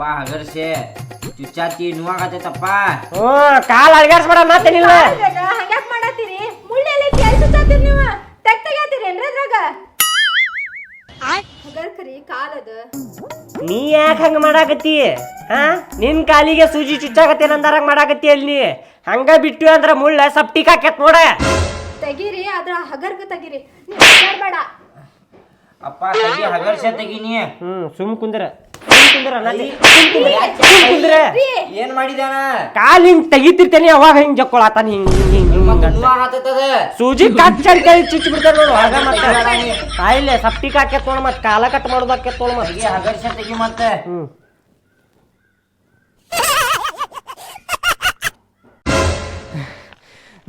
ಅಪ್ಪ ಹಗರ್ಸೆ. ಚುಚ್ಚಾತಿ ನೋವಾಗತ್ತಪ್ಪ ಓ ಕಾಲ್ ಅಳ್ಗಾಡ್ಸ್ಬೇಡ ಮಾತೇನಿಲ್ಲ ಹಂಗ್ಯಾಕ್ ಮಾಡತ್ತೀರಿ? ಮುಳ್ಳೆಲ್ಲ ಕೆಲ್ಸ ನೀವು. ತೆಗ್ ತೆಗ್ಯಾತೀರೇನ್ರಿ ಅದ್ರಾಗ? ಹಗರ್ಕರಿ ಕಾಲದ ನೀ ಯಾಕೆ ಹಂಗ ಮಾಡಾಕತ್ತಿ? ಹಾ? ನಿನ್ ಕಾಲಿಗೆ ಸೂಜಿ ಚುಚ್ಚಾಕತ್ತೇನ ಅಂದಾರಂಗ ಮಾಡಾಕತ್ತಿ ಅಲ್ಲಿ ನೀ? ಹಂಗ ಬಿಟ್ಟು ಅಂದ್ರ ಮುಳ್ಳ ಸಪ್ಟಿಕ್ ಹಾಕತ್ ನೋಡ. ತೆಗೀರಿ ಅದ್ರ ಹಗರ್ಗ ತೆಗೀರಿ. ನೀವು ಅಪ್ಪ ತೆಗಿ ಹಗರ್ಸೆ ತೆಗಿನಿ ಹ್ಮ್ ಸುಮ್ ಕುಂದ್ರ. ಏನ್ ಮಾಡಿದಾನ ಕಾಲ್ ಹಿಂಗ್ ತೆಗಿತಿರ್ತೇನೆ ಅವಾಗ ಹಿಂಗ್ ಜಕ್ಕೊಳತಾನ ಹಿಂಗ್ ಸೂಜಿ ಕಚ್ ಅಂತ ಹೇಳಿ ಚುಚ್ಚಿ ಬಿಡ್ತಾರ ನೋಡು ಆಗ ಮತ್ತೆ ಕಾಯಿಲೆ ಸಪ್ಟಿಕ್ ಹಾಕತ್ ನೋಡ ಮತ್ತೆ ಕಾಲ ಕಟ್ ಮಾಡೋದಕ್ಕೆ ನೋಡ ಮತ್ತೆ. ತೆಗಿ ಹಗರ್ಸೆ ತೆಗಿ ಮತ್ತೆ. ಹ್ಮ್.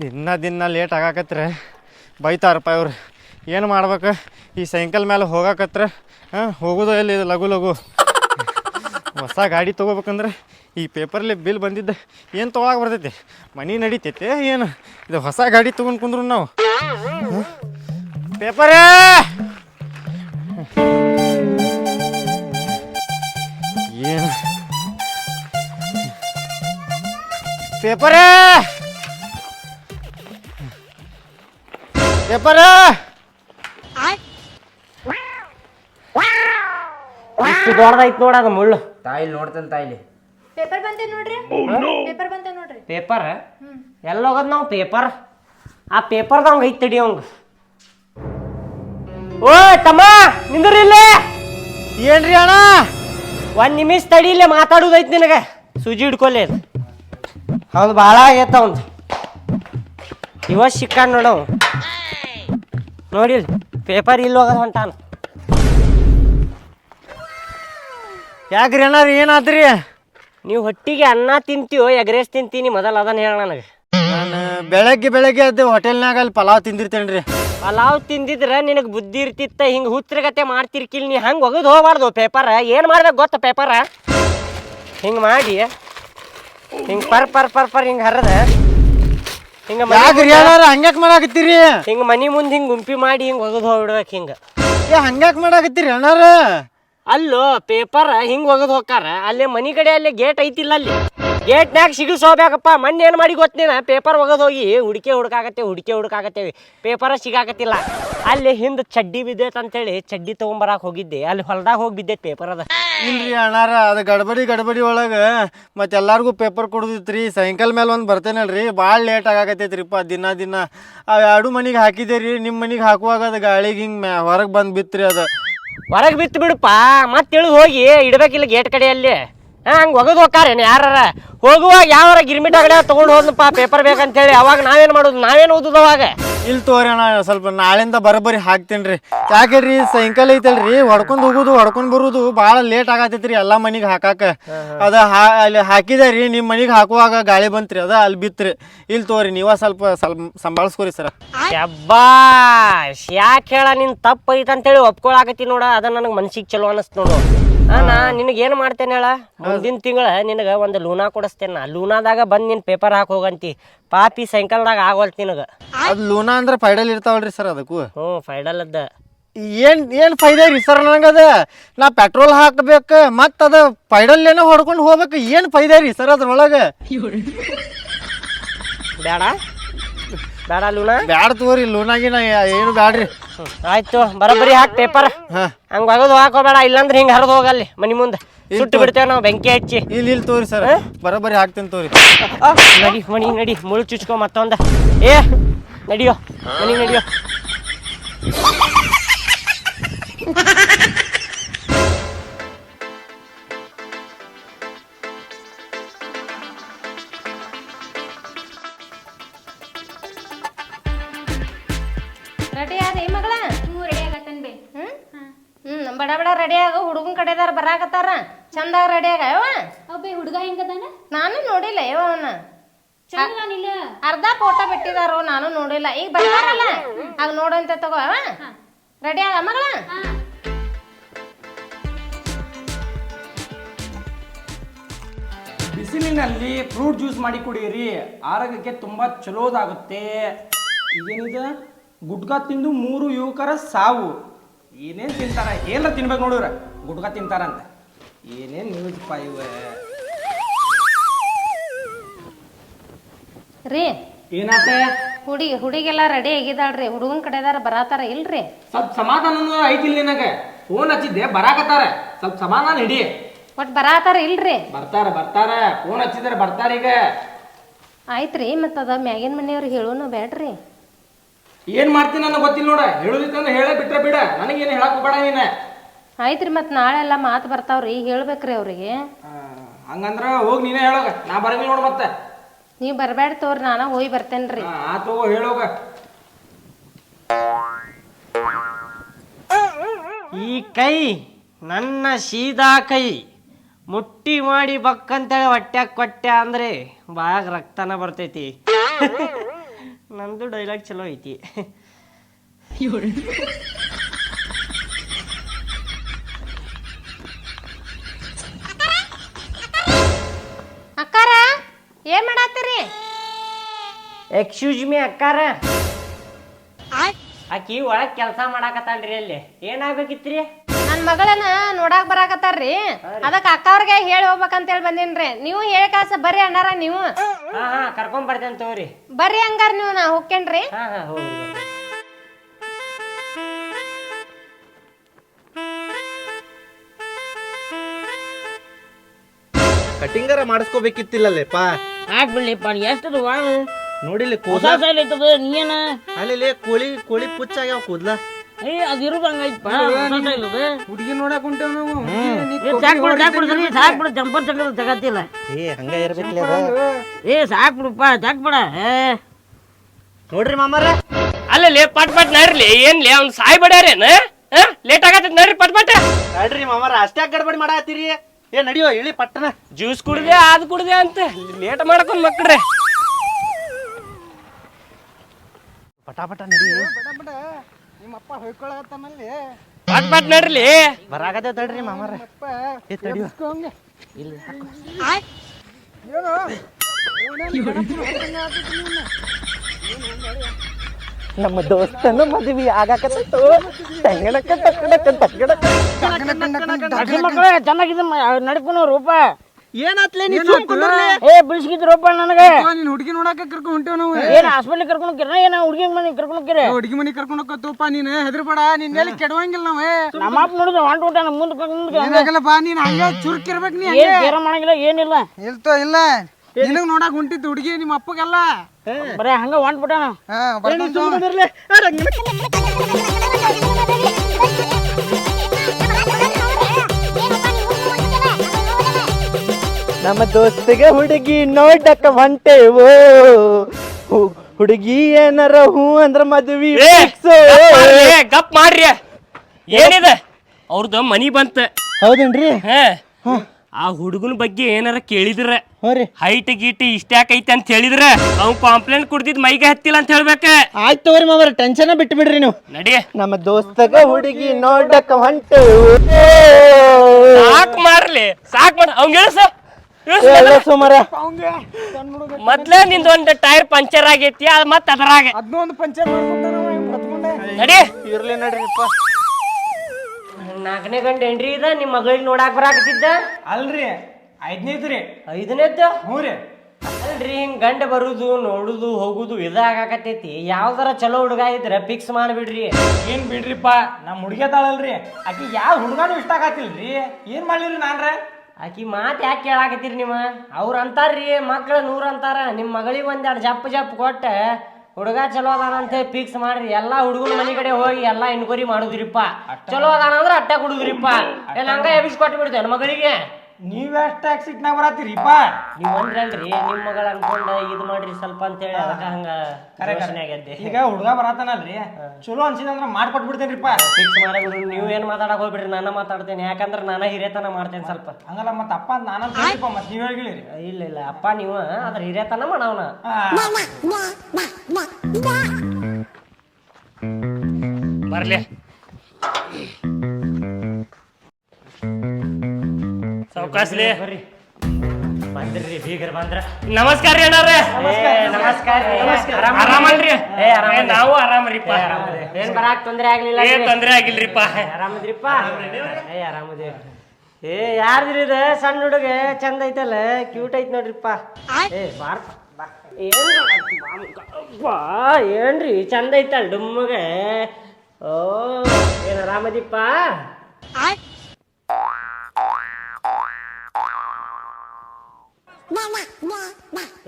ದಿನ ದಿನ ಲೇಟ್ ಆಗಾಕತ್ರೆ. ಬೈತಾರಪ್ಪ ಇವ್ರು. ಏನು ಮಾಡ್ಬೇಕು? ಈ ಸೈಕಲ್ ಮೇಲೆ ಹೋಗಾಕತ್ರ. ಹಾಂ ಹೋಗೋದು ಎಲ್ಲಿ? ಇದು ಲಘು ಲಘು. ಹೊಸ ಗಾಡಿ ತೊಗೋಬೇಕಂದ್ರೆ ಈ ಪೇಪರ್ಲಿ ಬಿಲ್ ಬಂದಿದ್ದ ಏನು ತೊಗೊಳಕ್ಕೆ ಬರ್ತೈತಿ? ಮನೆ ನಡೀತೈತೆ ಏನು? ಇದು ಹೊಸ ಗಾಡಿ ತೊಗೊಂಡು ಕುಂದ್ರು ನಾವು. ಪೇಪರೇ! ಏನು? ಪೇಪರೇ! ಪೇಪರ್! ಇಷ್ಟು ದೊಡ್ಡದೈತೆ ನೋಡ ಅದು ಮುಳ್ಳು. ತಾಯಿಲ್ ನೋಡ್ತೇನೆ ತಾಯಿಲಿ. ಪೇಪರ್ ಬಂತೆ ನೋಡ್ರಿ? ಪೇಪರ್ ಬಂತೆ ನೋಡ್ರಿ? ಪೇಪರ್? ಎಲ್ಲ ಹೋಗೋದ್ ನಾವು ಪೇಪರ್? ಆ ಪೇಪರ್ದಂಗ ಐತ್ ತಡಿ ಅವಂಗ. ಓ ತಮ್ಮ ನಿಂದ್ರಿಲ್ಲ ಏನ್ರಿ ಅಣ್ಣ? ಒಂದ್ ನಿಮಿಷ ತಡಿ ಇಲ್ಲೇ ಮಾತಾಡುದೈತ್ ನಿನಗೆ. ಸುಜಿ ಹಿಡ್ಕೊಲೆ ಅವ್ನು ಭಾಳ ಆಗೈತ ಅವ್ನ ಇವತ್ತು ಸಿಕ್ಕ ನೋಡವ್ ನೋಡಿಲ್ ಪೇಪರ್ ಇಲ್ಲಿ ಹೋಗೋದು ಹೊಂಟಾನ. ಯಾಕ್ರಿ ಅಣ್ಣ ಏನಾದ್ರಿ? ನೀವು ಹೊಟ್ಟಿಗೆ ಅನ್ನ ತಿಂತೀವೋ ಎಗ್ರೇಸ್ ತಿಂತೀನಿ ಮೊದಲು ಅದನ್ನ ಹೇಳ ನನಗೆ. ನಾನು ಬೆಳಗ್ಗೆ ಬೆಳಗ್ಗೆ ಅದು ಹೋಟೆಲ್ನಾಗ ಅಲ್ಲಿ ಪಲಾವ್ ತಿಂದಿರ್ತೇನೆ ರೀ ಪಲಾವ್ ತಿಂದಿದ್ರೆ ನಿನಗೆ ಬುದ್ಧಿ ಇರ್ತಿತ್ತ ಹಿಂಗೆ ಹುತ್ರಗತೆ ಮಾಡ್ತಿರ್ಕಿಲ್ ನೀ ಹಂಗೆ ಒಗದು ಹೋಗ್ಬಾರ್ದು ಪೇಪರ್. ಏನು ಮಾಡ್ಬೇಕು ಗೊತ್ತ ಪೇಪರ? ಹಿಂಗೆ ಮಾಡಿ ಹಿಂಗೆ ಪರ್ ಪರ್ ಪರ್ ಪರ್ ಹಿಂಗೆ ಹರದ ಹಿಂಗೆ ಯಾಕ್ರಿ ಹಂಗ್ಯಾಕ್ ಮಾಡಾಕತ್ತೀರಿ? ಹಿಂಗೆ ಮನಿ ಮುಂದೆ ಹಿಂಗೆ ಗುಂಪಿ ಮಾಡಿ ಹಿಂಗೆ ಒಗದು ಹೋಗ್ಬಿಡ್ಬೇಕು ಹಿಂಗೆ. ಏ ಹಂಗ್ಯಾಕ್ ಮಾಡಾಕತ್ತೀರಿ ಅಣ್ಣಾರ ಅಲ್ಲೋ ಪೇಪರ್ ಹಿಂಗೆ ಒಗದ್ ಹೋಗಾರ ಅಲ್ಲಿ ಮನಿ ಕಡೆ ಅಲ್ಲಿ ಗೇಟ್ ಐತಿಲ್ಲ ಅಲ್ಲಿ. ಗೇಟ್ನ್ಯಾಗ ಸಿಗಿಸೋಬೇಕಪ್ಪ ಮೊನ್ನೆ ಏನು ಮಾಡಿ ಗೊತ್ತೇನ ಪೇಪರ್ ಒಗದ್ ಹೋಗಿ ಹುಡುಕೆ ಹುಡುಕಾಗತ್ತೆ, ಹುಡುಕೆ ಹುಡುಕಾಗತ್ತೇವಿ ಪೇಪರ ಸಿಗಾಕತ್ತಿಲ್ಲ. ಅಲ್ಲಿ ಹಿಂದೆ ಚಡ್ಡಿ ಬಿದ್ದೈತೆ ಅಂತೇಳಿ ಚಡ್ಡಿ ತೊಗೊಂಬರಕ್ಕೆ ಹೋಗಿದ್ದೆ. ಅಲ್ಲಿ ಹೊಲ್ದಾಗ ಹೋಗಿ ಬಿದ್ದೈತೆ ಪೇಪರ್ ಅದ. ಇಲ್ರಿ ಅಣ್ಣಾರ, ಅದು ಗಡಬಡಿ ಗಡಬಡಿ ಒಳಗ ಮತ್ತೆ ಎಲ್ಲಾರ್ಗೂ ಪೇಪರ್ ರೀ ಸೈಕಲ್ ಮೇಲೆ ಒಂದು ಬರ್ತೇನಲ್ರಿ? ಭಾಳ ಲೇಟ್ ಆಗಾಕತ್ತೈತ್ರಿಪ್ಪ ದಿನ ದಿನ. ಆ ಎರಡು ಮನಿಗೆ ಹಾಕಿದೆ ರೀ ನಿಮ್ಮ ಮನಿಗೆ ಹಾಕುವಾಗ ಅದು ಗಾಳಿಗೆ ಹಿಂಗೆ ಹೊರಗೆ ಬಂದು ಬಿತ್ರಿ ಅದು. ಹೊರಗೆ ಬಿತ್ತು ಬಿಡಪ್ಪ ಮತ್ತೆ ಇಳಿದು ಹೋಗಿ ಇಡಬೇಕಿಲ್ಲ ಗೇಟ್ ಕಡೆ ಅಲ್ಲಿ ಹಂಗೆ ಒಗದು ಹೋಗ್ತಾರೇನು ಯಾರ ಹೋಗುವಾಗ ಯಾವಾರ ಗಿರ್ಮಿಟ್ ಆಗಡೆ ತೊಗೊಂಡು ಹೋದ್ನಪ್ಪ ಪೇಪರ್ ಬೇಕಂತೇಳಿ ಅವಾಗ ನಾವೇನು ಮಾಡೋದು? ನಾವೇನು ಓದೋದು ಅವಾಗ? ಇಲ್ಲಿ ತೋರಿ ಅಣ್ಣ ಸ್ವಲ್ಪ ನಾಳಿಂದ ಬರೋಬ್ಬರಿ ಹಾಕ್ತೀನಿ ರೀ. ಯಾಕೆ ಸೈಕಲ್ ಐತಲ್ರಿ ಹೊಡ್ಕೊಂಡು ಹೋಗೋದು ಹೊಡ್ಕೊಂಡು ಬರೋದು ಭಾಳ ಲೇಟ್ ಆಗತೈತ್ರಿ ಎಲ್ಲ ಮನಿಗೆ ಹಾಕಾಕ. ಅದ ಹಾ ಅಲ್ಲಿ ಹಾಕಿದೆ ರೀ ನಿಮ್ಮ ಮನಿಗೆ ಹಾಕುವಾಗ ಗಾಳಿ ಬಂತ್ರಿ ಅದ ಅಲ್ಲಿ ಬಿತ್ರಿ. ಇಲ್ಲಿ ತೋರಿ ನೀವ ಸ್ವಲ್ಪ ಸ್ವಲ್ಪ ಸಂಭಾಳಿಸ್ಕೊರಿ ಸರ್. ಯಬ್ಬಾ ಯಾಕೆ ಹೇಳ ನಿನ್ ತಪ್ಪು ಐತಂತೇಳಿ ಒಪ್ಕೊಳಕತ್ತಿ ನೋಡ ಅದ ನನಗೆ ಮನ್ಸಿಗೆ ಚಲೋ ಅನಸ್ತು ನೋಡು. ನಾ ನಿನಗೆ ಏನು ಮಾಡ್ತೇನೆ ಹೇಳ? ಮುಂದಿನ ತಿಂಗಳ ನಿನಗೆ ಒಂದು ಲೂನಾ ಕೊಡಿಸ್ತೇನೆ ನಾ. ಲೂನಾದಾಗ ಬಂದು ನಿನ್ ಪೇಪರ್ ಹಾಕಿ ಹೋಗಂತಿ. ಪಾಪಿ ಸೈಕಲ್ದಾಗ ಆಗೋಲ್ತು ನಿನಗೆ. ಅದು ಲೂನಾ ಅಂದ್ರೆ ಫೈಡಲ್ ಇರ್ತಾವಲ್ರಿ ಸರ್ ಅದಕ್ಕೂ. ಹ್ಞೂ ಫೈಡಲ್ ಅದ. ಏನ್ ಏನ್ ಫೈದಾ ರೀ ಸರ್ ನನಗದ ನಾ ಪೆಟ್ರೋಲ್ ಹಾಕ್ಬೇಕು ಮತ್ತ ಅದ ಪೈಡಲ್ ಏನೋ ಹೊಡ್ಕೊಂಡು ಹೋಗ್ಬೇಕು. ಏನ್ ಫೈದಾ ರೀ ಸರ್ ಅದ್ರೊಳಗೆ? ಬೇಡ ಬೇಡ ಲೂನಾ? ಬ್ಯಾಡ ತಗೋರಿ ಲೂನಾಗಿನ ಏನು ಬ್ಯಾಡ್ರಿ. ಆಯ್ತು ಬರೋಬ್ಬರಿ ಹಾಕಿ ಪೇಪರ್ ಹಂಗ ಒಗದು ಹಾಕೋಬೇಡ ಇಲ್ಲಾಂದ್ರೆ ಹಿಂಗೆ ಹರಿದು ಹೋಗಲ್ಲಿ ಮನಿ ಮುಂದೆ. ಸುಟ್ಟು ಬಿಡ್ತೇವೆ ನಾವು ಬೆಂಕಿ ಹಚ್ಚಿ. ಇಲ್ಲಿ ಇಲ್ಲಿ ತೋರಿ ಸರ್. ಬರೋಬ್ಬರಿ ಹಾಕ್ತೀನಿ ತೋರಿ. ನಡಿ ಮಣಿ ನಡಿ ಮುಳು ಚುಚ್ಕೊ ಮತ್ತೊಂದ. ಏ ನಡಿಯೋ ಮನಿ ನಡಿಯೋ. ರೆಡಿ ಆದ ಈ ಮಗಳ? ಹ್ಞೂ ರೆಡಿ ಆಗತ್ತನ್ ಬೇ. ಹ್ಮ್? ಹ್ಮ್ ಬಡ ಬಡ ರೆಡಿ ಆಗ ಹುಡುಗನ್ ಕಡೆದಾರ ಬರಾಕತ್ತಾರ. ಚಂದಾಗ ರೆಡಿ ಆಗ ಯವ್ವ? ಹುಡುಗ ಹೆಂಗದಾನ? ನಾನು ನೋಡಿಲ್ಲ ಯವ್ವ ಅವನ ಚಂದನಿಲ್ಲ ಅರ್ಧ ಫೋಟೋ ಬಿಟ್ಟಿದಾರೋ ನಾನು ನೋಡಿಲ್ಲ. ಈಗ ಬರ್ತಾರಲ್ಲ ಆಗ ನೋಡಂತ ತಗೋ ಯವ್ವ. ರೆಡಿ ಆಗ ಮಗಳ? ಬಿಸಿಲಿನಲ್ಲಿ ಫ್ರೂಟ್ ಜ್ಯೂಸ್ ಮಾಡಿ ಕುಡಿಯಿರಿ ಆರೋಗ್ಯಕ್ಕೆ ತುಂಬಾ ಚಲೋದಾಗುತ್ತೆ. ಇದೇನಿದೆ ಗುಟ್ಕಾ ತಿಂದು ಮೂರು ಯುವಕರ ಸಾವು. ಏನೇನು ತಿಂತಾರ? ಏನ್ರ ತಿನ್ಬೇಕು ನೋಡಿದ್ರೆ ಗುಟ್ಕಾ ತಿಂತಾರಂತ. ಏನೇನ್ ನ್ಯೂಸ್ ಇವ? ರೀ. ಏನಾತ ಹುಡುಗಿ ಹುಡುಗೆಲ್ಲ ರೆಡಿ ಆಗಿದಾಳ್ರಿ ಹುಡುಗನ್ ಕಡೆದಾರ ಬರಾತಾರ ಇಲ್ರಿ? ಸ್ವಲ್ಪ ಸಮಾಧಾನ ಐತಿಲ್ ನಿನಗೆ. ಫೋನ್ ಹಚ್ಚಿದ್ದೆ ಬರಾಕತ್ತಾರ. ಸ್ವಲ್ಪ ಸಮಾಧಾನ ಹಿಡಿ. ಒಟ್ ಬರಾತಾರ ಇಲ್ರಿ? ಬರ್ತಾರ ಬರ್ತಾರ. ಫೋನ್ ಹಚ್ಚಿದ್ರೆ ಬರ್ತಾರ ಈಗ. ಆಯ್ತ್ರಿ ಮತ್ತದ ಅದ ಮ್ಯಾಗಿನ ಮನೆಯವ್ರಿಗೆ ಹೇಳೋನು ಬೇಡ್ರಿ ಏನ್ ಮಾಡ್ತೀನಿ ನನಗೆ ಗೊತ್ತಿಲ್ಲ ನೋಡ. ಹೇಳುದಿತ್ತಂದ್ರೆ ಹೇಳೇ ಬಿಟ್ರೆ ಬಿಡ. ನನಗೇನು ಹೇಳಕ್ ಹೋಗ್ಬೇಡ ನೀನ. ಆಯ್ತ್ರಿ ಮತ್ ನಾಳೆ ಎಲ್ಲ ಮಾತು ಬರ್ತಾವ್ರಿ. ಹೇಳ್ಬೇಕ್ರಿ ಅವ್ರಿಗೆ. ಹಂಗಂದ್ರ ಹೋಗಿ ನೀನೇ ಹೇಳೋಗ. ನಾ ಬರಂಗಿಲ್ಲ ನೋಡ ಮತ್ತೆ. ನೀವ್ ಬರ್ಬೇಡ ತೋರಿ ನಾನ ಹೋಗಿ ಬರ್ತೇನ್ರಿ. ಆ, ಆತ್ ಹೋಗೋ ಹೇಳೋಗ ಈ ಕೈ ನನ್ನ ಸೀದಾ ಕೈ. ಮುಟ್ಟಿ ಮಾಡಿ ಬಕ್ಕಂತೇಳಿ ಹೊಟ್ಟೆ ಕೊಟ್ಟೆ ಅಂದ್ರೆ ಬಾಯಾಗ ರಕ್ತನ ಬರ್ತೈತಿ. ನಂದು ಡೈಲಾಗ್ ಚಲೋ ಐತಿ. ಅಕ್ಕಾರ ಏನ್ ಮಾಡತ್ತೀರಿ? ಎಕ್ಸ್ಕ್ಯೂಸ್ ಮಿ ಅಕ್ಕಾರ. ಆಕಿ ಒಳಗ್ ಕೆಲಸ ಮಾಡಾಕತ್ತಾಳ್ರಿ ಅಲ್ಲಿ. ಏನಾಗ್ಬೇಕಿತ್ರಿ? ನನ್ ಮಗಳನ್ನ ನೋಡಾಕ್ ಬರಾಕತ್ತಾರ್ರಿ. ಅದಕ್ಕ ಅವ್ರಿಗೆ ಹೇಳಿ ಹೋಗ್ಬೇಕಂತ ಹೇಳಿ ಬಂದೇನ್ರಿ. ನೀವು ಹೇಳಿ ಕಾಸ ಬರ್ರಿ ಅಣ್ಣಾರ ನೀವು. ಹಾ ಹಾ ಕರ್ಕೊಂಡ್ ಬರ್ತೇನೆ ತಗೋರಿ. ಬರ್ರಿ ಹಂಗಾರ ನೀವು ನಾ ಹೋಗ್ಕೇನ್ರಿ. ಹಾ ಹಾ ಹೋಗಿ ಕಟಿಂಗರ ಮಾಡಿಸ್ಕೋಬೇಕಿತ್ತಿಲ್ಲಪ್ಪ ಹಾಕ್ಬಿಡ್ಲಿಪ್ಪ ಎಷ್ಟು ನೋಡಿಲಿ ಹೊಸ ಕೂದಲ? ಸೈಲ್ ನೀನ ಅಲ್ಲಿ ಕೋಳಿ ಕೋಳಿ ಪುಚ್ಚ ಆಗ್ಯಾವ ಕೂದ್ಲ. ಏ ಅದು ಇರೋದು ಹಂಗೈತಪ್ಪ ಹೊಸ ಸೈಲ್ ಹುಡುಗಿ ನೋಡಕ್ ಹೊಂಟೇವ್ ನಾವು. ಸರಿ ಸಾಕ್ಬಿಡು ಜಂಪರ್ ತೆಗೆದು ತಗತ್ತಿಲ್ಲ ಏ ಹಂಗ ಇರ್ಬೇಕ್ಲಿ ಅದ. ಏ ಸಾಕ್ಬಿಡುಪ್ಪ ಸಾಕ್ಬಿಡ. ಏ. ನೋಡ್ರಿ ಮಾಮಾರ. ಲೇ ಪಟ್ ಪಟ್ ನಡ್ರಿ. ಏನ್ಲಿ ಅವ್ನ್ ಸಾಯ್ ಬಡ್ಯಾರೇನ? ಲೇಟ್ ಆಗತ್ತೆ ನಡ್ರಿ ಪಟ್ ಪಟ್. ನಡ್ರಿ ಮಾಮಾರ ಅಷ್ಟೇ ಗಡ್ಬಡಿ ಮಾಡಾತ್ತೀರಿ. ಏ ನಡಿಯೋ ಇಳಿ ಪಟ್ಟಣ. ಜ್ಯೂಸ್ ಕುಡ್ದೆ ಅದ್ ಕುಡ್ದೆ ಅಂತ. ಲೇಟ್ ಮಾಡ್ಕೊಂಡ್ ಮಕ್ಕಳ್ರೆ ಪಟಾಪಟ ನಡಿ. ನಡಿ ನಿಮ್ಮಪ್ಪ ಹೊಯ್ಕೊಳಕತ್ತಾನಲ್ಲಿ ಪಟ್ ಪಟ್ ನಡ್ರಿ. ಬರಾಗತ್ತೆ ತಡ್ರಿ ಮಾಮಾರ. ಏ ತಡಿಯೋ. ನಮ್ಮ ದೋಸ್ತನ ಮದುವೆ ಆಗಾಕತ್ತ ತಂಗಡಕ ತಕ್ಕಡಕ ತಕ್ಕಡಕ ಅಕ್ಕಿ ಮಕ್ಕಳು ಚೆನ್ನಾಗಿದೆ ನಡ್ಕೊಂಡು ರೂಪ. ಏನಾತ್ಲೆ ನೀ ಸುಮ್ ಕುಂದ್ರಲಿ? ಏ ಬಿಡಿಸ್ಕಿದ್ರಪ್ಪ ನನಗೆ. ನೀನ್ ಹುಡುಗಿ ನೋಡಕ ಕರ್ಕೊಂಡು ಹೊಂಟೇವ್ ನಾವು? ಏನ್ ಹಾಸ್ಪಿಟಲ್ ಕರ್ಕೊಂಡು ಹೋಗ್ಯಾರ ಏನ ಹುಡುಗಿ ಮನೆ ಕರ್ಕೊಂಡು ಹೋಗ್ಯಾರ ಹುಡುಗಿ ಮನೆ ಕರ್ಕೊಂಡು ಹೋಗತ್ತಪ್ಪ ನೀನ್. ಹೆದರ್ಬೇಡ ನಿನ್ ಎಲ್ಲಿ ಕೆಡವಂಗಿಲ್ಲ ನಾವೇ ನಮ್ಮ ಅಪ್ಪ ನೋಡಿದ್ರೆ ಹೊಂಟ ಹೊಂಟ ಮುಂದೆ ಮುಂದೆ ಏನಾಗಲ್ಲ ಬಾ ನೀನ್ ಹಂಗ ಚುರುಕಿರ್ಬೇಕು ನೀ ಏನ್ ಕೇರ ಮಾಡಂಗಿಲ್ಲ ಏನಿಲ್ಲ. ಇಲ್ತೋ ಇಲ್ಲ. ನಿನಗ್ ನೋಡಕ್ ಹೊಂಟಿತ್ತು ಹುಡುಗಿ ನಿಮ್ಮ ಅಪ್ಪಗೆಲ್ಲ. ಬರೇ ಹಂಗ ಹೊಂಟ್ಬಿಟ್ಟಾನ ನಮ್ಮ ದೋಸ್ತಿಗೆ ಹುಡುಗಿ ನೋಡಕ ಹೊಂಟೇವು ಹುಡುಗಿ ಏನಾರ ಹೂ ಅಂದ್ರ ಮದುವೆ. ಗಪ್ ಮಾಡ್ರಿ ಏನಿದೆ? ಅವ್ರದ್ದು ಮನಿ ಬಂತ. ಹೌದೇನ್ರಿ? ಆ ಹುಡುಗನ ಬಗ್ಗೆ ಏನಾರ ಕೇಳಿದ್ರ ಹೈಟ್ ಗೀಟ್ ಇಷ್ಟ್ಯಾಕೈತಿ ಅಂತ ಹೇಳಿದ್ರ ಅವ್ನ್ ಕಾಂಪ್ಲೇಂಟ್ ಕುಡ್ದಿದ್ ಮೈಗೆ ಹತ್ತಿಲ್ಲ ಅಂತ ಹೇಳ್ಬೇಕ. ಆಯ್ತು ತಗೋರಿ ಮಾವರ ಟೆನ್ಷನ್ ಬಿಟ್ಟು ಬಿಡ್ರಿ ನೀವು. ನಡಿ. ನಮ್ಮ ದೋಸ್ತಗ ಹುಡುಗಿ ನೋಡಕ ಹೊಂಟು ಸಾಕ್ ಮಾಡ್ಲಿ ಸಾಕ್ ಮಾಡ ಅವ್ನ್ ಹೇಳ ಸುಮಾರ ಮೊದ್ಲ ನಿಂದ ಒಂದ್ ಟೈರ್ ಪಂಚರ್ ಆಗೈತಿ ಅದ್ ಮತ್ ಅದ್ರಾಗ. ಅದನ್ನೊಂದು ಪಂಚರ್ ನಡಿ. ಇರ್ಲಿ ನಡ್ರಿಪ್ಪ ನಾಲ್ಕನೇ ಗಂಟೆ ಏನ್ರಿ ಇದ ನಿಮ್ ಮಗಳಿಗೆ ನೋಡಾಕ್ ಬರಾಕತ್ತಿದ್ದ? ಅಲ್ರಿ ಐದನೇದ್ರಿ ಐದನೇದ್ದು? ಹ್ಞೂ ರೀ. ಅಲ್ರಿ ಹಿಂಗ್ ಗಂಡ ಬರುದು ನೋಡುದು ಹೋಗುದು ಇದಾಗತೈತಿ ಯಾವ್ದಾರ ಚಲೋ ಹುಡುಗ ಇದ್ರ ಫಿಕ್ಸ್ ಮಾಡ್ಬಿಡ್ರಿ. ಏನ್ ಬಿಡ್ರಿಪ್ಪ ನಮ್ಮ ಹುಡುಗಿ ತಾಳಲ್ರಿ ಆಕಿ ಯಾವ ಹುಡುಗಾನು ಇಷ್ಟ ಆಗತ್ತಿಲ್ರಿ. ಏನ್ ಮಾಡ್ಲಿರಿ ನಾನ್ರ? ಆಕಿ ಮಾತ್ ಯಾಕೆ ಕೇಳಾಕತ್ತೀರಿ ನೀವು? ಅವ್ರ ಅಂತಾರ್ರಿ ಮಕ್ಳು ನೂರು ಅಂತಾರ. ನಿಮ್ಮ ಮಗಳಿಗೆ ಒಂದೆರಡು ಜಪ್ ಜಪ್ ಕೊಟ್ಟ ಹುಡುಗ ಚಲೋ ಅದಾನ ಅಂತ ಫಿಕ್ಸ್ ಮಾಡ್ರಿ. ಎಲ್ಲಾ ಹುಡುಗನ ಮನಿ ಕಡೆ ಹೋಗಿ ಎಲ್ಲಾ ಇನ್ಕ್ವೈರಿ ಮಾಡುದ್ರಿಪ್ಪ. ಚಲೋ ಅದಾನ ಅಂದ್ರ ಅಟ್ಟ ಕುಡುದ್ರಿಪ್ಪ. ಎಲ್ಲ ಹಂಗ ಎಬಿಸ್ ಕೊಟ್ಟು ಬಿಡ್ತೇನೆ ಮಗಳಿಗೆ? ನೀವ್ ಎಷ್ಟ್ ಆಕ್ಸಿಟ್ನಾಗ ಬರತ್ತೀರಿಪ್ಪ ನೀವು ಅಂದ್ರಲ್ರಿ ನಿಮ್ಮ ಮಗಳ ಅನ್ಕೊಂಡ ಇದು ಮಾಡ್ರಿ ಸ್ವಲ್ಪ ಅಂತೇಳಿ ಅದಕ್ಕೆ ಹಂಗ ಆಗೈತಿ ಈಗ ಹುಡುಗ ಬರತಾನಲ್ರಿ ಚಲೋ ಅನ್ಸಿದಂದ್ರ ಮಾಡ್ಕೊಟ್ ಬಿಡ್ತೇನ್ರಿಪ್ಪ ಫಿಕ್ಸ್ ಮಾಡಬಿಡ್ರಿ ನೀವು ಏನು ಮಾತಾಡಕ್ ಹೋಗ್ಬಿಡ್ರಿ ನಾನು ಮಾತಾಡ್ತೇನೆ. ಯಾಕಂದ್ರೆ ನಾನು ಹಿರಿಯತನ ಮಾಡ್ತೇನೆ ಸ್ವಲ್ಪ. ಹಂಗಲ್ಲ ಮತ್ತೆ ಅಪ್ಪ ನಾನು ನಾನಂತ ಹೇಳಿಪ್ಪ ನೀವು ನೀವ್ ಹೇಳಿರಿ ಇಲ್ಲ ಇಲ್ಲ ಅಪ್ಪ ನೀವು ಅದ್ರ ಹಿರಿಯತನ ಮಾಡವನ ಬರ್ಲಿ. ಸಾವಕಾಸ್ಲಿ ಬರ್ರಿ ಬಂದ್ರಿ ಬೀಗರ್ ಬಂದ್ರ. ನಮಸ್ಕಾರ ರೀ ಅಣ್ಣಾರ ನಮಸ್ಕಾರ ಆರಾಮಲ್ರಿ? ಏ ಆರಾಮ ನಾವು ಆರಾಮ್ರಿಪ್ಪ. ಏನ್ ಬರಾಕ್ ತೊಂದ್ರೆ ಆಗ್ಲಿಲ್ಲ ಏನ್ ತೊಂದ್ರೆ ಆಗಿಲ್ರಿಪ್ಪ. ಆರಾಮದ್ರಿಪ್ಪ? ಏ ಆರಾಮದೇವ್ ಏ ಯಾರ್ದ್ರಿ ಇದ? ಸಣ್ಣ ಹುಡುಗ. ಚಂದ ಐತಲ್ಲ? ಕ್ಯೂಟ್ ಐತ್ ನೋಡ್ರಿಪ್ಪ. ಏ ಬಾರ್ಪ. ಏನ್ರಿ? ಚಂದ ಐತಲ್ ಡುಮ್ಮಗ. ಓ ಏನ ರಾಮದಿಪ್ಪ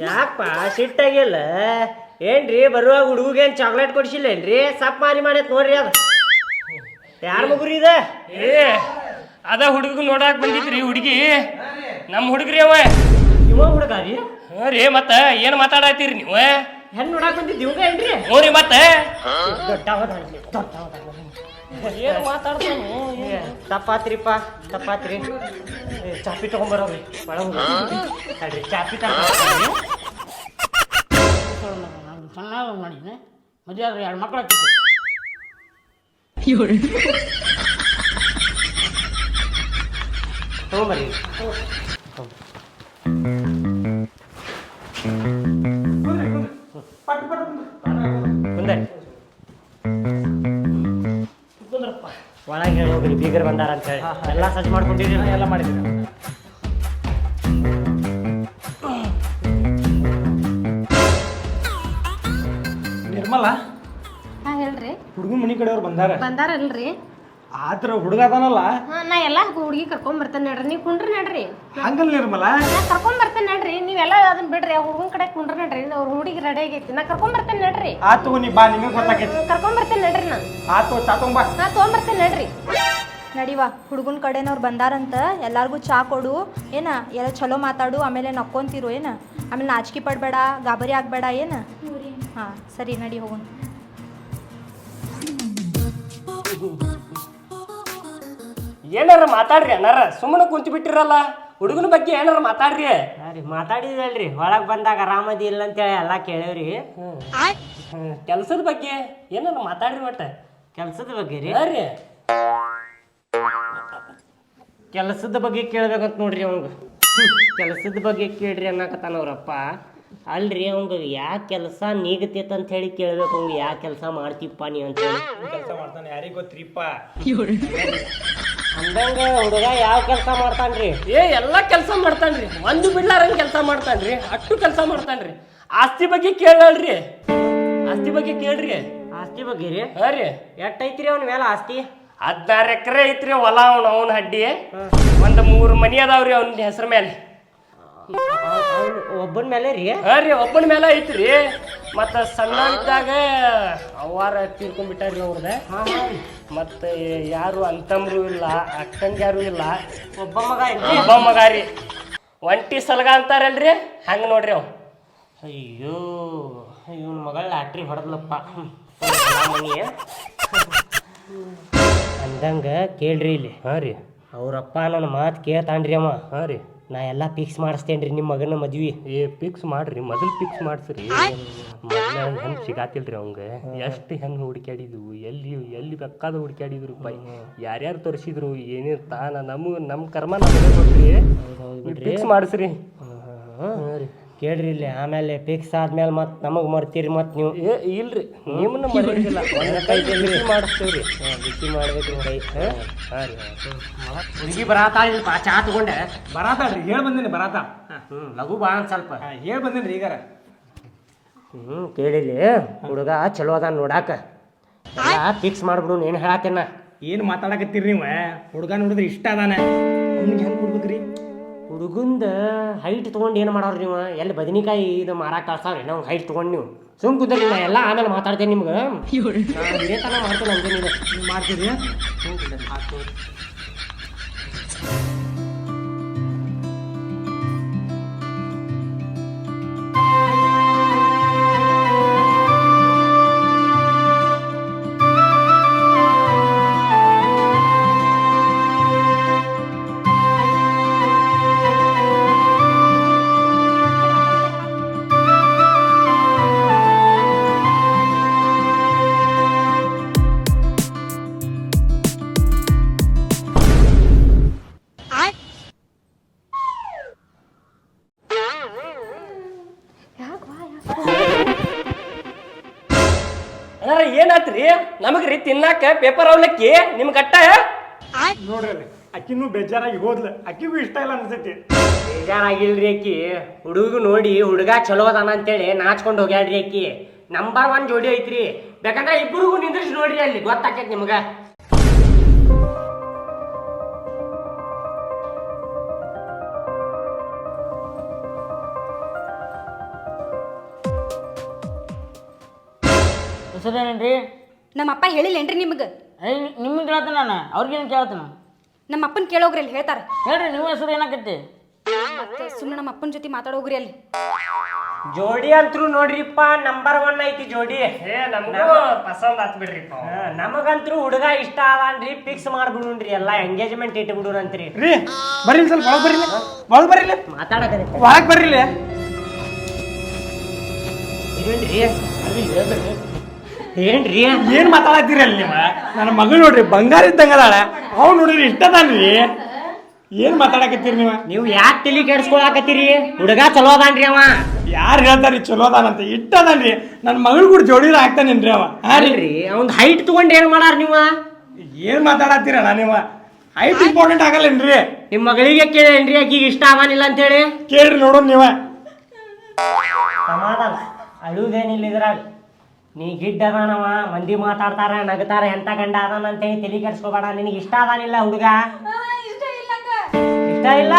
ಯಾಕಪ್ಪ ಸಿಟ್ಟಾಗಿಲ್ಲ? ಏನ್ರಿ ಬರುವಾಗ ಹುಡುಗೇನ್ ಚಾಕ್ಲೇಟ್ ಕೊಡ್ಸಿಲ್ಲೇನ್ರಿ ಸಪ್ ಮಾರಿ ಮಾಡೈತ್ ನೋಡ್ರಿ ಅದು. ಯಾರ ಮಗುರಿ ಇದೆ? ಏ ಅದ ಹುಡುಗ ನೋಡಾಕ್ ಬಂದಿದ್ರಿ ಹುಡುಗಿ. ನಮ್ಮ ಹುಡುಗ್ರಿ ಅವ. ಇವ ಹುಡುಗ ರೀ ರೀ ಮತ್ತ ಏನ್ ಮಾತಾಡತ್ತೀರಿ ನೀವು? ಹೆಣ್ ನೋಡಾಕ್ ಬಂದಿದ್ದು ಇವಾಗ ಏನ್ರಿ? ಹ್ಞೂ ರೀ ಮತ್ತ. ದೊಡ್ಡವದಾನ. ಏನ್ ಮಾತಾಡ್ತಾನು ಏ, ತಪ್ಪಾತ್ರಿಪ್ಪ ತಪ್ಪಾತ್ರಿ ಏ, ಚಾಪಿ ತಗೊಂಬರೋರಿ ಒಳಗ್ ಹೋಗಿ. ತಡ್ರಿ ಚಾಪಿ ತಗೊಂಬರ್ತೀನಿ. ಸಣ್ಣ ಮಾಡಿದ್ನೆ ಮದುವೆ ಆದ್ರೆ ಎರಡು ಮಕ್ಕಳು ಆಗ್ತಿತ್ತು ತಗೊಂಬರ್ರಿ ಒಳಗೆ ಹೇಳೋದ್ರಿ ಬೀಗರ್ ಬಂದಾರ ಅಂತ ಹೇಳಿ. ಎಲ್ಲ ಸಜ್ಜು ಮಾಡ್ಕೊಂಡಿದ್ದೀನಿ ಎಲ್ಲ ಮಾಡಿದ್ರಿ ನಿರ್ಮಲ? ಹಾ ಹೇಳ್ರಿ. ಹುಡುಗನ ಮನಿ ಕಡೆಯವ್ರು ಬಂದಾರ. ಬಂದಾರಲ್ರಿ. ಆತರ ಹುಡುಗ ಅದಾನಲ್ಲ. ಹಾ ನಾ ಎಲ್ಲ ಹುಡುಗಿ ಕರ್ಕೊಂಡ್ ಬರ್ತೇನೆ ನಡ್ರಿ. ನೀವು ಕುಂಡ್ರಿ ನಡ್ರಿ. ಹಂಗಲ್ಲ ನಿರ್ಮಲ? ನಾ ಕರ್ಕೊಂಡ್ ಬರ್ತೇನೆ ನಡ್ರಿ. ನೀವೆಲ್ಲ ಅದನ್ನ ಬಿಡ್ರಿ ಹುಡುಗನ ಕಡೆ ಕುಂಡ್ರಿ ನಡ್ರಿ. ಅವ್ರ ಹುಡುಗಿ ರೆಡಿ ಆಗೈತಿ. ನಾ ಕರ್ಕೊಂಡ್ ಬರ್ತೇನೆ ನಡ್ರಿ. ಆತು ನೀ ಬಾ ನಿಮಗೆ ಗೊತ್ತಾಗೈತಿ. ಕರ್ಕೊಂಡ್ ಬರ್ತೇನೆ ನಡ್ರಿ ನಾ. ಆತು ಬಾ. ನಾ ತೊಗೊಂಬರ್ತೇನೆ ನಡ್ರಿ. ನಡಿವಾ ಹುಡುಗನ ಕಡೆನವ್ರು ಬಂದಾರಂತ. ಎಲ್ಲಾರ್ಗು ಚಾ ಕೊಡು. ಏನ ಎಲ್ಲ ಚಲೋ ಮಾತಾಡು ಆಮೇಲೆ ನಕ್ಕೊಂತಿರು ಏನ? ಆಮೇಲೆ ನಾಚಿಕೆ ಪಡಬೇಡ ಗಾಬರಿ ಆಗ್ಬೇಡ ಏನ? ಹಾಂ ಸರಿ ನಡಿ ಹೋಗೋಣ. ಏನಾರ ಮಾತಾಡ್ರಿ ಅನ್ನಾರ ಸುಮ್ಮನೆ ಕುಂತು ಬಿಟ್ಟಿರಲ್ಲ. ಹುಡುಗನ ಬಗ್ಗೆ ಏನಾರ ಮಾತಾಡ್ರಿ? ರೀ ಮಾತಾಡಿದಲ್ರಿ. ಒಳಗೆ ಬಂದಾಗ ಆರಾಮದಿ ಇಲ್ಲ ಅಂತೇಳಿ ಎಲ್ಲ ಕೇಳೇವ್ರಿ. ಕೆಲಸದ ಬಗ್ಗೆ ಏನಾರ ಮಾತಾಡ್ರಿ ಮಟ್ಟ ಕೆಲ್ಸದ ಬಗ್ಗೆ ರೀ? ರೀ. ಕೆಲಸದ ಬಗ್ಗೆ ಕೇಳ್ಬೇಕಂತ ನೋಡ್ರಿ ಅವಂಗ ಕೆಲಸದ ಬಗ್ಗೆ ಕೇಳ್ರಿ ಅನ್ನಕತ್ತಾನ ಅವ್ರಪ್ಪ. ಅಲ್ರಿ ಅವಂಗ ಯಾ ಕೆಲಸ ನೀಗತೈತೆ ಅಂತ ಹೇಳಿ ಕೇಳ್ಬೇಕು ಅವಂಗ ಯಾ ಕೆಲಸ ಮಾಡ್ತೀಪ್ಪ ನೀ ಅಂತ ಹೇಳಿ. ಕೆಲಸ ಮಾಡ್ತಾನೆ? ಯಾರಿಗೋ ಗೊತ್ತ್ರಿಪ್ಪ? ಅಂದಂಗ ಹುಡುಗ ಯಾವ ಕೆಲಸ ಮಾಡ್ತಾನ್ರಿ? ಏ ಎಲ್ಲ ಕೆಲಸ ಮಾಡ್ತಾನ್ರಿ. ಒಂದು ಬಿಡ್ಲಾರಂಗ್ ಕೆಲಸ ಮಾಡ್ತಾನ್ರಿ. ಅಷ್ಟು ಕೆಲಸ ಮಾಡ್ತಾನ್ರಿ. ಆಸ್ತಿ ಬಗ್ಗೆ ಕೇಳಲ್ರಿ. ಆಸ್ತಿ ಬಗ್ಗೆ ಕೇಳ್ರಿ. ಆಸ್ತಿ ಬಗ್ಗೆ ರೀ? ಹಾ ರೀ. ಎಟ್ಟೈತ್ರಿ ಐತ್ರಿ ಅವನ ಮೇಲೆ ಆಸ್ತಿ? ಹದಿನಾರು ಎಕರೆ ಐತ್ರಿ ಹೊಲ ಅವ್ನ ಅವನ ಹಡ್ಡಿ. ಒಂದು ಮೂರು ಮನಿ ಅದಾವ್ರಿ ಅವನ ಹೆಸರ ಮೇಲೆ ಒಬ್ಬನ ಮೇಲೆ ರೀ? ಹಾ ರೀ ಒಬ್ಬನ ಮೇಲೆ ಐತ್ರಿ. ಮತ್ತ ಸಣ್ಣ ಇದ್ದಾಗ ಅವ್ವಾರ ತೀರ್ಕೊಂಡ್ಬಿಟ್ಟಾರ್ರಿ ಅವ್ರದ. ಮತ್ತ ಯಾರು ಅಂತಂಬ್ರು ಇಲ್ಲ ಅಕ್ಕಂಗ್ಯಾರು ಇಲ್ಲ. ಒಬ್ಬ ಮಗ ಒಬ್ಬ ಮಗ ರೀ. ಒಂಟಿ ಸಲಗ ಅಂತಾರಲ್ರಿ? ಹಂಗ ನೋಡ್ರಿ ಅವ್. ಅಯ್ಯೋ ಇವನ್ ಮಗಳ ಲಾಟ್ರಿ ಹೊಡೆದ್ಲಪ್ಪ. ಅಂದಂಗ ಕೇಳ್ರಿ ಇಲ್ಲಿ. ಹಾ ರೀ. ಅವ್ರಪ್ಪ ನನ್ನ ಮಾತು ಕೇಳ್ತಾನ್ರಿ ಅಮ್ಮ ಹಾ ರೀ. ನಾ ಎಲ್ಲ ಫಿಕ್ಸ್ ಮಾಡಿಸ್ತೇನ್ರಿ ನಿಮ್ಮ ಮಗನ ಮದ್ವಿ. ಏ ಫಿಕ್ಸ್ ಮಾಡ್ರಿ ಮೊದಲು ಫಿಕ್ಸ್ ಮಾಡ್ಸ್ರಿ. ಹೆಂಗೆ ಸಿಗಾತಿಲ್ಲ ಸಿಗಾತಿಲ್ರಿ ಅವಂಗೆ? ಎಷ್ಟು ಹೆಂಗ್ ಹುಡುಕ್ಯಾಡಿದ್ವು? ಎಲ್ಲಿ ಎಲ್ಲಿ ಬೇಕಾದ ಹುಡುಕ್ಯಾಡಿದ್ರು ಪೈ. ಯಾರ್ಯಾರು ತೋರಿಸಿದ್ರು ಏನೇ ತಾನ ನಮಗ್ ನಮ್ಮ ಕರ್ಮ ನಮಗೆ ಫಿಕ್ಸ್ ಮಾಡಿಸ್ರಿ. ಕೇಳ್ರಿ ಇಲ್ಲಿ ಆಮೇಲೆ ಫಿಕ್ಸ್ ಆದ್ಮೇಲೆ ಮತ್ ನಮಗ್ ಮರ್ತೀರಿ ಮತ್ ನೀವು. ಏ ಇಲ್ರಿ ನಿಮ್ಮನ್ನ ಮರೆಯಂಗಿಲ್ಲ ಒಂದ್ ಕೈ ಬಿಸಿ ಮಾಡಿಸ್ತೇವ್ರಿ. ಬಿಸಿ ಮಾಡ್ಬೇಕ್ರಿ ಕೈ. ಹಾಂ? ರೀ. ಹುಡುಗಿ ಬರಾತಾಳಿಲ್ಪ ಚಾ ತಗೊಂಡೆ. ಬರಾತಾಳ್ರಿ ಹೇಳ್ ಬಂದೇನಿ ಬರಾತ. ಹ್ಮ್ ಲಘು ಬಾ ಅಂತ ಸ್ವಲ್ಪ. ಹೇಳಿ ಬಂದೇನ್ರಿ ಈಗಾರ. ಹ್ಮ್ ಕೇಳಿಲಿ ಹುಡುಗ ಚಲೋ ಅದ ನೋಡಾಕ. ಫಿಕ್ಸ್ ಮಾಡ್ಬಿಡು ಏನ್ ಹೇಳತ್ತೇನ ಏನ್ ಮಾತಾಡಕತ್ತೀರಿ ನೀವು? ಹುಡುಗ ನೋಡಿದ್ರೆ ಇಷ್ಟ ಅದಾನೆ. ಅವ್ನಿಗೆ ಹೆಂಗ್ ಕೊಡ್ಬೇಕ್ರಿ? ಹುಡುಗಂದ ಹೈಟ್ ತೊಗೊಂಡು ಏನು ಮಾಡೋರು ನೀವು? ಎಲ್ಲಿ ಬದನಿಕಾಯಿ ಇದು ಮಾರಾಕ ಕಳ್ಸಾವ್ರಿ ನಾವು ಹೈಟ್ ತೊಗೊಂಡು ನೀವು. ಸುಮ್ ಕುಂದ್ರಿ ನಾ ಎಲ್ಲ ಆಮೇಲೆ ಮಾತಾಡ್ತೇನೆ ನಿಮ್ಗೆ. ಇದೇ ಥರ ಮಾಡ್ತೇನೆ ಅಂತ ನೀವು ಮಾಡ್ತೀರಿ? ತಿನ್ನಾಕ ಪೇಪರ್ ಅವಲಕ್ಕಿ ನಿಮ್ ಕಟ್ಟ ನೋಡ್ರಿ ಅಕ್ಕಿನೂ ಬೇಜಾರಾಗಿ ಹೋದ್ಲ. ಅಕ್ಕಿಗೂ ಇಷ್ಟ ಇಲ್ಲ ಅನ್ಸೈತಿ ಬೇಜಾರಾಗಿಲ್ರಿ ಅಕ್ಕಿ. ಹುಡುಗ ನೋಡಿ ಹುಡುಗ ಚಲೋ ಅದಾನ ಅಂತೇಳಿ ನಾಚ್ಕೊಂಡು ಹೋಗ್ಯಾಡ್ರಿ ಅಕ್ಕಿ. ನಂಬರ್ ಒನ್ ಜೋಡಿ ಐತ್ರಿ. ಬೇಕಂದ್ರೆ ಇಬ್ಬರಿಗೂ ನಿಂದ್ರಿಸಿ ನೋಡ್ರಿ ಅಲ್ಲಿ ಗೊತ್ತಾಕೈತಿ ನಿಮ್ಗ. ಹೆಸರೇನೇನ್ರಿ ನಮ್ಮ ಅಪ್ಪ ಹೇಳಿಲ್ಲೇನ್ರಿ ನಿಮ್ಗೆ? ನಿಮಗೆ ಕೇಳ್ತಾನ ನಾನು. ಅವ್ರಿಗೇನು ಕೇಳ್ತಾನ ನಮ್ಮ ಅಪ್ಪನ ಕೇಳೋಗ್ರಿ ಅಲ್ಲಿ ಹೇಳ್ತಾರೆ. ಹೇಳ್ರಿ ನಿಮ್ಮ ಹೆಸರು ಏನಾಗತ್ತೆ ಮತ್ತೆ ಸುಮ್ಮನೆ ನಮ್ಮ ಅಪ್ಪನ ಜೊತೆ ಮಾತಾಡೋಗ್ರಿ ಅಲ್ಲಿ. ಜೋಡಿ ಅಂತರೂ ನೋಡ್ರಿಪ್ಪ ನಂಬರ್ ಒನ್ ಐತಿ ಜೋಡಿ. ಏ ನಮಗೂ ಪಸಂದ್ ಆತ್ ಬಿಡ್ರಿಪ್ಪ ಹಾ, ನಮಗಂತ್ರು ಹುಡುಗ ಇಷ್ಟ ಅವನ್ರಿ ಫಿಕ್ಸ್ ಮಾಡ್ಬಿಡುನ್ರಿ ಎಲ್ಲ ಎಂಗೇಜ್ಮೆಂಟ್ ಇಟ್ಬಿಡುನಂತ್ರಿ ರೀ ಬರ್ರಿ ಸ್ವಲ್ಪ ಒಳಗ್ ಬರ್ರಿ ಒಳಗ್ ಬರ್ರಿ ಮಾತಾಡಕರಿ ಒಳಗ್ ಬರ್ರಿ ಇದೇನ್ರಿ ಏನ್ರಿ? ಏನ್ ಮಾತಾಡತ್ತೀರಿ ಅಲ್ಲಿ ನಿಮ್ಮ ನನ್ನ ಮಗಳು ನೋಡ್ರಿ ಬಂಗಾರ ಇದ್ದಂಗ ಅದಾಳ. ಅವ್ನು ನೋಡ್ರಿ ಇಷ್ಟ ಅದಾನ್ರಿ. ಏನ್ ಮಾತಾಡಕತ್ತೀರಿ ನೀವು? ನೀವು ಯಾಕೆ ತಲೆ ಕೆಡ್ಸ್ಕೊಳಕತ್ತೀರಿ? ಹುಡುಗ ಚಲೋ ಅದಾನ್ರಿ ಅವ. ಯಾರು ಹೇಳ್ತಾರಿ ಚಲೋ ಅದಾನಂತ? ಇಟ್ಟ ಅದಾನ್ರಿ. ನನ್ನ ಮಗಳು ಕೂಡ ಜೋಡಿರ ಹಾಕ್ತಾನೇನ್ರಿ ಅವ. ಅಲ್ರಿ ಅವ್ನ ಹೈಟ್ ತಗೊಂಡ್ ಏನ್ ಮಾಡಾರ ನೀವ? ಏನ್ ಮಾತಾಡತ್ತೀರಣ್ಣ ನೀವು? ಹೈಟ್ ಇಂಪಾರ್ಟೆಂಟ್ ಆಗಲ್ಲೇನ್ರಿ? ನಿಮ್ಮ ಮಗಳಿಗೆ ಕೇಳೇನ್ರಿ ಆಕಿಗೆ ಇಷ್ಟ ಆಗಾನಿಲ್ಲ ಅಂತೇಳಿ? ಕೇಳ್ರಿ ನೋಡೋಣ ನೀವ. ಸಮಾಧಾನ. ಅಳುವುದೇನಿಲ್ಲ ಇದ್ರಾಗ. ನೀ ಗಿಡ್ಡ ಅದಾನವ ಮಂದಿ ಮಾತಾಡ್ತಾರ ನಗತಾರ ಎಂತ ಗಂಡ ಅದಾನ ಅಂತೇಳಿ ತಲೆ ಕೆಡ್ಸ್ಕೊಬೇಡ. ನಿನಗೆ ಇಷ್ಟ ಅದಾನಿಲ್ಲ ಹುಡುಗ? ಇಷ್ಟ ಇಲ್ಲ?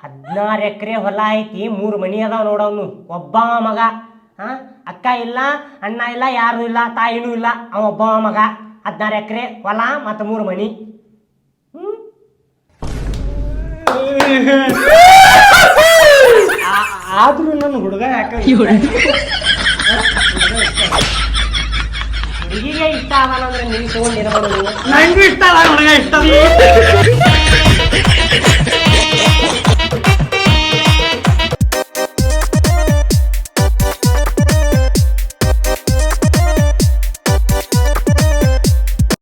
ಹದಿನಾರು ಎಕರೆ ಹೊಲ ಐತಿ ಮೂರು ಮನಿ ಅದಾವ ನೋಡವ್ನು ಒಬ್ಬ ಮಗ. ಹಾ ಅಕ್ಕ ಇಲ್ಲ ಅಣ್ಣ ಇಲ್ಲ ಯಾರು ಇಲ್ಲ ತಾಯಿನೂ ಇಲ್ಲ. ಅವ ಒಬ್ಬ ಮಗ. ಹದಿನಾರು ಎಕರೆ ಹೊಲ ಮತ್ತು ಮೂರು ಮನಿ. ಆದ್ರೂ ನನ್ನ ಹುಡುಗ ಯಾಕ ಹುಡುಗಿಗೆ ಇಷ್ಟ ಆಗಲ್ಲ ನೀವು ತಗೊಂಡಿರಬಹುದು ನಂಗೂ ಇಷ್ಟ ಇಷ್ಟ